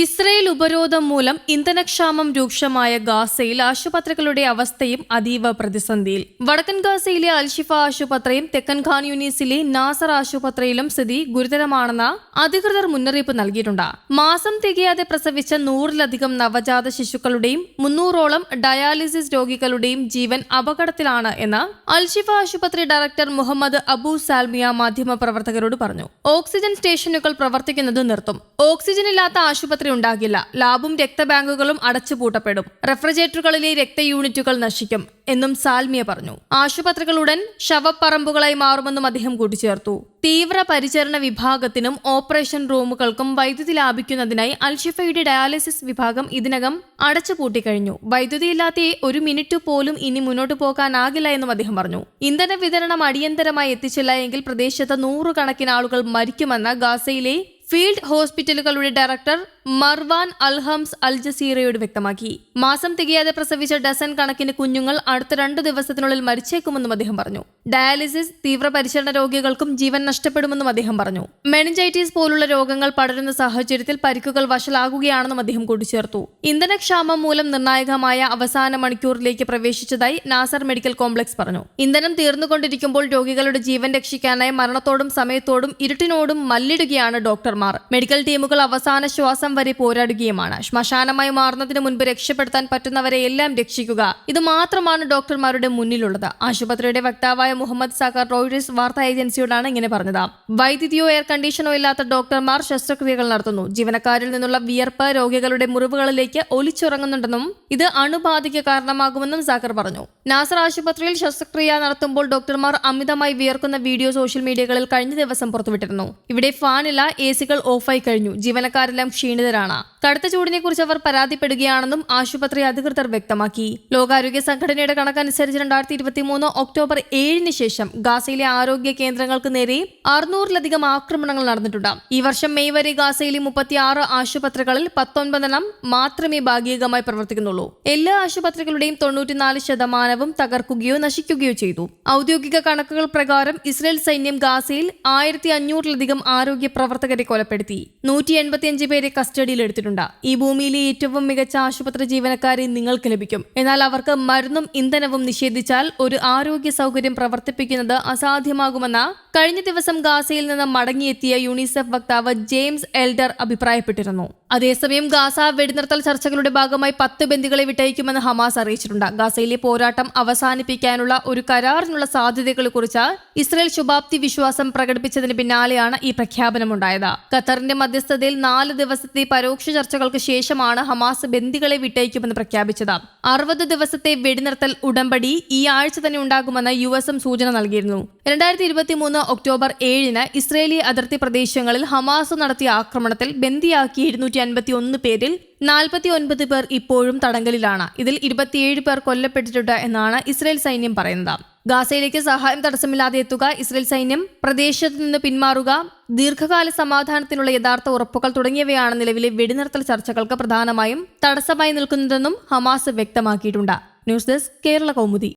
Israel ഉപരോധം മൂലം ഇന്ധനക്ഷാമം രൂക്ഷമായ ഗാസയിൽ ആശുപത്രികളുടെ അവസ്ഥയും അതീവ പ്രതിസന്ധിയിൽ. വടക്കൻ ഗാസയിലെ അൽഷിഫ ആശുപത്രിയും തെക്കൻ ഖാൻ യൂണീസിലെ നാസർ ആശുപത്രിയിലും സ്ഥിതി ഗുരുതരമാണെന്ന് അധികൃതർ മുന്നറിയിപ്പ് നൽകിയിട്ടുണ്ട്. മാസം തികയാതെ പ്രസവിച്ച നൂറിലധികം നവജാത ശിശുക്കളുടെയും മുന്നൂറോളം ഡയാലിസിസ് രോഗികളുടെയും ജീവൻ അപകടത്തിലാണ് എന്ന് അൽഷിഫ ആശുപത്രി ഡയറക്ടർ മുഹമ്മദ് അബു സാൽമിയ മാധ്യമപ്രവർത്തകരോട് പറഞ്ഞു. ഓക്സിജൻ സ്റ്റേഷനുകൾ പ്രവർത്തിക്കുന്നത് നിർത്തും. ഓക്സിജൻ ഇല്ലാത്ത ആശുപത്രി ഉണ്ടാകില്ല. ലാബും രക്തബാങ്കുകളും അടച്ചുപൂട്ടപ്പെടും. റെഫ്രിജറേറ്ററുകളിലെ രക്ത യൂണിറ്റുകൾ നശിക്കും എന്നും സാൽമിയ പറഞ്ഞു. ആശുപത്രികളുടൻ ശവപ്പറമ്പുകളായി മാറുമെന്നും അദ്ദേഹം കൂട്ടിച്ചേർത്തു. തീവ്ര പരിചരണ വിഭാഗത്തിനും ഓപ്പറേഷൻ റൂമുകൾക്കും വൈദ്യുതി ലാഭിക്കുന്നതിനായി അൽഷിഫയുടെ ഡയാലിസിസ് വിഭാഗം ഇതിനകം അടച്ചുപൂട്ടിക്കഴിഞ്ഞു. വൈദ്യുതി ഇല്ലാത്ത ഒരു മിനിറ്റ് പോലും ഇനി മുന്നോട്ട് പോകാനാകില്ല എന്നും അദ്ദേഹം പറഞ്ഞു. ഇന്ധന വിതരണം അടിയന്തരമായി എത്തിച്ചില്ല എങ്കിൽ പ്രദേശത്ത് നൂറുകണക്കിന് ആളുകൾ മരിക്കുമെന്ന് ഗാസയിലെ ഫീൽഡ് ഹോസ്പിറ്റലുകളുടെ ഡയറക്ടർ മർവാൻ അൽഹംസ് അൽ ജസീറയോട് വ്യക്തമാക്കി. മാസം തികയാതെ പ്രസവിച്ച ഡസൻ കണക്കിന് കുഞ്ഞുങ്ങൾ അടുത്ത രണ്ട് ദിവസത്തിനുള്ളിൽ മരിച്ചേക്കുമെന്നും അദ്ദേഹം പറഞ്ഞു. ഡയാലിസിസ് തീവ്രപരിചരണ രോഗികൾക്കും ജീവൻ നഷ്ടപ്പെടുമെന്നും അദ്ദേഹം പറഞ്ഞു. മെനിഞ്ചൈറ്റിസ് പോലുള്ള രോഗങ്ങൾ പടരുന്ന സാഹചര്യത്തിൽ പരിക്കുകൾ വഷളാകുകയാണെന്നും അദ്ദേഹം കൂട്ടിച്ചേർത്തു. ഇന്ധനക്ഷാമം മൂലം നിർണായകമായ അവസാന മണിക്കൂറിലേക്ക് പ്രവേശിച്ചതായി നാസർ മെഡിക്കൽ കോംപ്ലക്സ് പറഞ്ഞു. ഇന്ധനം തീർന്നുകൊണ്ടിരിക്കുമ്പോൾ രോഗികളുടെ ജീവൻ രക്ഷിക്കാനായി മരണത്തോടും സമയത്തോടും ഇരുട്ടിനോടും മല്ലിടുകയാണ് ഡോക്ടർമാർ. മെഡിക്കൽ ടീമുകൾ അവസാന ശ്വാസം വരെ പോരാടുകയുമാണ്. ശ്മശാനമായി മാറുന്നതിന് മുൻപ് രക്ഷപ്പെടുത്താൻ പറ്റുന്നവരെ എല്ലാം രക്ഷിക്കുക. ഇത് മാത്രമാണ് ഡോക്ടർമാരുടെ മുന്നിലുള്ളത്. ആശുപത്രിയുടെ വക്താവായ മുഹമ്മദ് സാക്കർ റോയിഡേഴ്സ് വാർത്താ ഏജൻസിയോടാണ് ഇങ്ങനെ പറഞ്ഞത്. വൈദ്യുതിയോ എയർ കണ്ടീഷനോ ഇല്ലാത്ത ഡോക്ടർമാർ ശസ്ത്രക്രിയകൾ നടത്തുന്നു. ജീവനക്കാരിൽ നിന്നുള്ള വിയർപ്പ് രോഗികളുടെ മുറിവുകളിലേക്ക് ഒലിച്ചുറങ്ങുന്നുണ്ടെന്നും ഇത് അണുബാധയ്ക്ക് കാരണമാകുമെന്നും സാക്കർ പറഞ്ഞു. നാസർ ആശുപത്രിയിൽ ശസ്ത്രക്രിയ നടത്തുമ്പോൾ ഡോക്ടർമാർ അമിതമായി വിയർക്കുന്ന വീഡിയോ സോഷ്യൽ മീഡിയകളിൽ കഴിഞ്ഞ ദിവസം പുറത്തുവിട്ടിരുന്നു. ഇവിടെ ഫാനില്ല എ സികൾ ഓഫായി കഴിഞ്ഞു. ജീവനക്കാരെല്ലാം ക്ഷീണിതരാണ് കടുത്ത ചൂടിനെ കുറിച്ച് അവർ പരാതിപ്പെടുകയാണെന്നും ആശുപത്രി അധികൃതർ വ്യക്തമാക്കി. ലോകാരോഗ്യ സംഘടനയുടെ കണക്കനുസരിച്ച് രണ്ടായിരത്തി ഇരുപത്തി മൂന്ന് ഒക്ടോബർ ഏഴിന് ശേഷം ഗാസയിലെ ആരോഗ്യ കേന്ദ്രങ്ങൾക്ക് നേരെ അറുന്നൂറിലധികം ആക്രമണങ്ങൾ നടന്നിട്ടുണ്ട്. ഈ വർഷം മെയ് വരെ ഗാസയിലെ മുപ്പത്തിയാറ് ആശുപത്രികളിൽ പത്തൊൻപതെണ്ണം മാത്രമേ ഭാഗികമായി പ്രവർത്തിക്കുന്നുള്ളൂ. എല്ലാ ആശുപത്രികളുടെയും തൊണ്ണൂറ്റിനാല് ശതമാനവും തകർക്കുകയോ നശിക്കുകയോ ചെയ്തു. ഔദ്യോഗിക കണക്കുകൾ പ്രകാരം ഇസ്രയേൽ സൈന്യം ഗാസയിൽ ആയിരത്തി അഞ്ഞൂറിലധികം ആരോഗ്യ പ്രവർത്തകരെ കൊലപ്പെടുത്തി. നൂറ്റി എൺപത്തിയഞ്ച് പേരെ കസ്റ്റഡിയിൽ എടുത്തിട്ടുണ്ട് ഈ ഭൂമിയിലെ ഏറ്റവും മികച്ച ആശുപത്രി ജീവനക്കാരെ നിങ്ങൾക്ക് ലഭിക്കും. എന്നാൽ അവർക്ക് മരുന്നും ഇന്ധനവും നിഷേധിച്ചാൽ ഒരു ആരോഗ്യ സൗകര്യം പ്രവർത്തിപ്പിക്കുന്നത് അസാധ്യമാകുമെന്ന് കഴിഞ്ഞ ദിവസം ഗാസയിൽ നിന്ന് മടങ്ങിയെത്തിയ യുണിസെഫ് വക്താവ് ജെയിംസ് എൽഡർ അഭിപ്രായപ്പെട്ടിരുന്നു. അതേസമയം ഗാസ വെടിനിർത്തൽ ചർച്ചകളുടെ ഭാഗമായി പത്ത് ബന്ദികളെ വിട്ടയക്കുമെന്ന് ഹമാസ് അറിയിച്ചിട്ടുണ്ട്. ഗാസയിലെ പോരാട്ടം അവസാനിപ്പിക്കാനുള്ള ഒരു കരാറിനുള്ള സാധ്യതകളെക്കുറിച്ച് ഇസ്രയേൽ ശുഭാപ്തി വിശ്വാസം പ്രകടിപ്പിച്ചതിന് പിന്നാലെയാണ് ഈ പ്രഖ്യാപനമുണ്ടായത്. ഖത്തറിന്റെ മധ്യസ്ഥതയിൽ നാല് ദിവസത്തെ പരോക്ഷ ചർച്ചകൾക്ക് ശേഷമാണ് ഹമാസ് ബന്ദികളെ വിട്ടയക്കുമെന്ന് പ്രഖ്യാപിച്ചത്. അറുപത് ദിവസത്തെ വെടിനിർത്തൽ ഉടമ്പടി ഈ ആഴ്ച തന്നെ ഉണ്ടാകുമെന്ന് യു എസും സൂചന നൽകിയിരുന്നു. രണ്ടായിരത്തി ഇരുപത്തി മൂന്ന് ഒക്ടോബർ ഏഴിന് ഇസ്രയേലി അതിർത്തി പ്രദേശങ്ങളിൽ ഹമാസ് നടത്തിയ ആക്രമണത്തിൽ ബന്ദിയാക്കിയ ഇരുന്നൂറ്റി അൻപത്തി ഒന്ന് പേരിൽ നാൽപ്പത്തി ഒൻപത് പേർ ഇപ്പോഴും തടങ്കലിലാണ്. ഇതിൽ ഇരുപത്തിയേഴ് പേർ കൊല്ലപ്പെട്ടിട്ടുണ്ട് എന്നാണ് ഇസ്രയേൽ സൈന്യം പറയുന്നത്. ഗാസയിലേക്ക് സഹായം തടസ്സമില്ലാതെ എത്തുക ഇസ്രയേൽ സൈന്യം പ്രദേശത്ത് നിന്ന് പിന്മാറുക ദീർഘകാല സമാധാനത്തിനുള്ള യഥാർത്ഥ ഉറപ്പുകൾ തുടങ്ങിയവയാണ് നിലവിലെ വെടിനിർത്തൽ ചർച്ചകൾക്ക് പ്രധാനമായും തടസ്സമായി നിൽക്കുന്നതെന്നും ഹമാസ് വ്യക്തമാക്കിയിട്ടുണ്ട്. News desk Kerala Kaumudi.